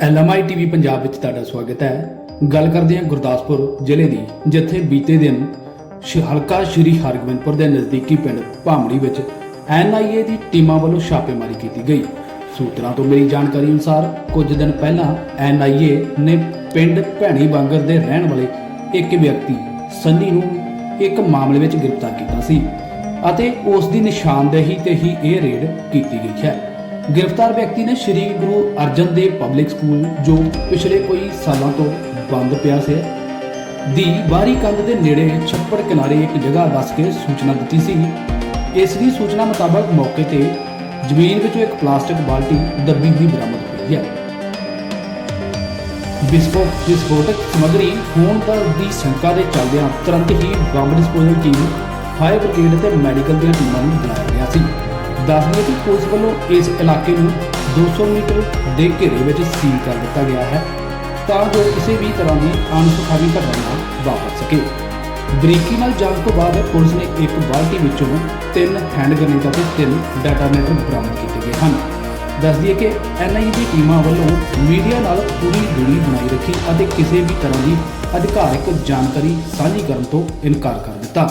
LMI TV Punjab ਵਿੱਚ ਤੁਹਾਡਾ ਸਵਾਗਤ ਹੈ। ਗੱਲ ਕਰਦੇ ਹਾਂ ਗੁਰਦਾਸਪੁਰ ਜ਼ਿਲ੍ਹੇ ਦੀ, ਜਿੱਥੇ ਬੀਤੇ ਦਿਨ ਸ਼- ਹਲਕਾ ਸ਼੍ਰੀ ਹਰਗੋਬਿੰਦਪੁਰ ਦੇ ਨਜ਼ਦੀਕੀ ਪਿੰਡ ਭਾਮੜੀ ਵਿੱਚ ਐਨਆਈਏ ਦੀ ਟੀਮਾਂ ਵੱਲੋਂ ਛਾਪੇਮਾਰੀ ਕੀਤੀ ਗਈ। ਸੂਤਰਾਂ ਤੋਂ ਮਿਲੀ ਜਾਣਕਾਰੀ ਅਨੁਸਾਰ, ਕੁਝ ਦਿਨ ਪਹਿਲਾਂ ਐਨਆਈਏ ਨੇ ਪਿੰਡ ਭੈਣੀ ਬਾਂਗਰ ਦੇ ਰਹਿਣ ਵਾਲੇ ਇੱਕ ਵਿਅਕਤੀ ਸੰਨੀ ਨੂੰ ਇੱਕ ਮਾਮਲੇ ਵਿੱਚ ਗ੍ਰਿਫਤਾਰ ਕੀਤਾ ਸੀ ਅਤੇ ਉਸ ਦੀ ਨਿਸ਼ਾਨਦੇਹੀ ਤੇ ਹੀ ਇਹ ਰੇਡ ਕੀਤੀ ਗਈ ਹੈ। ਗ੍ਰਿਫਤਾਰ ਵਿਅਕਤੀ ਨੇ ਸ੍ਰੀ ਗੁਰੂ ਅਰਜਨ ਦੇਵ ਪਬਲਿਕ ਸਕੂਲ, ਜੋ ਪਿਛਲੇ ਕੋਈ ਸਾਲਾਂ ਤੋਂ ਬੰਦ ਪਿਆ ਸੀ, ਦੀ ਬਾਹਰੀ ਕੰਧ ਦੇ ਨੇੜੇ ਛੱਪੜ ਕਿਨਾਰੇ ਇੱਕ ਜਗ੍ਹਾ ਦੱਸ ਕੇ ਸੂਚਨਾ ਦਿੱਤੀ ਸੀ। ਇਸ ਦੀ ਸੂਚਨਾ ਮੁਤਾਬਕ ਮੌਕੇ ਤੇ ਜ਼ਮੀਨ ਵਿੱਚੋਂ ਇੱਕ ਪਲਾਸਟਿਕ ਬਾਲਟੀ ਦੱਬੀ ਹੋਈ ਬਰਾਮਦ ਹੋਈ ਹੈ। ਵਿਸਫੋਟ ਵਿਸਫੋਟਕ ਸਮੱਗਰੀ ਹੋਣ ਦਾ ਦੀ ਸ਼ੰਕਾ ਦੇ ਚੱਲਦਿਆਂ ਤੁਰੰਤ ਹੀ bomb disposal team fire brigade ਤੇ ਮੈਡੀਕਲ ਦੀਆਂ ਟੀਮਾਂ ਨੂੰ ਬੁਲਾਇਆ ਗਿਆ ਸੀ। ਦੱਸਦੇ ਕਿ ਪੁਲਿਸ ਵੱਲੋਂ ਇਸ ਇਲਾਕੇ ਨੂੰ 200 ਮੀਟਰ ਦੇ ਘੇਰੇ ਵਿੱਚ ਸੀਲ ਕਰ ਦਿੱਤਾ ਗਿਆ ਹੈ ਤਾਂ ਜੋ ਕਿਸੇ ਵੀ ਤਰ੍ਹਾਂ ਦੀ ਅਣਸੁਖਾਵੀ ਘਟਨਾ ਨਾ ਵਾਪਰ ਸਕੇ। ਬਰੀਕੀ ਨਾਲ ਜਾਂਚ ਤੋਂ ਬਾਅਦ ਪੁਲਿਸ ਨੇ ਇੱਕ ਬਾਲਟੀ ਵਿੱਚੋਂ ਤਿੰਨ ਹੈਂਡ ਗ੍ਰਨੇਡ ਅਤੇ ਤਿੰਨ ਡੈਟਾਨੇਟਰ ਬਰਾਮਦ ਕੀਤੇ ਗਏ ਹਨ। ਦੱਸਦੀਏ ਕਿ ਐਨਆਈਏ ਦੀ ਟੀਮਾਂ ਵੱਲੋਂ ਮੀਡੀਆ ਨਾਲ ਪੂਰੀ ਦੂਰੀ ਬਣਾਈ ਰੱਖੀ ਅਤੇ ਕਿਸੇ ਵੀ ਤਰ੍ਹਾਂ ਦੀ ਅਧਿਕਾਰਿਕ ਜਾਣਕਾਰੀ ਸਾਂਝੀ ਕਰਨ ਤੋਂ ਇਨਕਾਰ ਕਰ ਦਿੱਤਾ।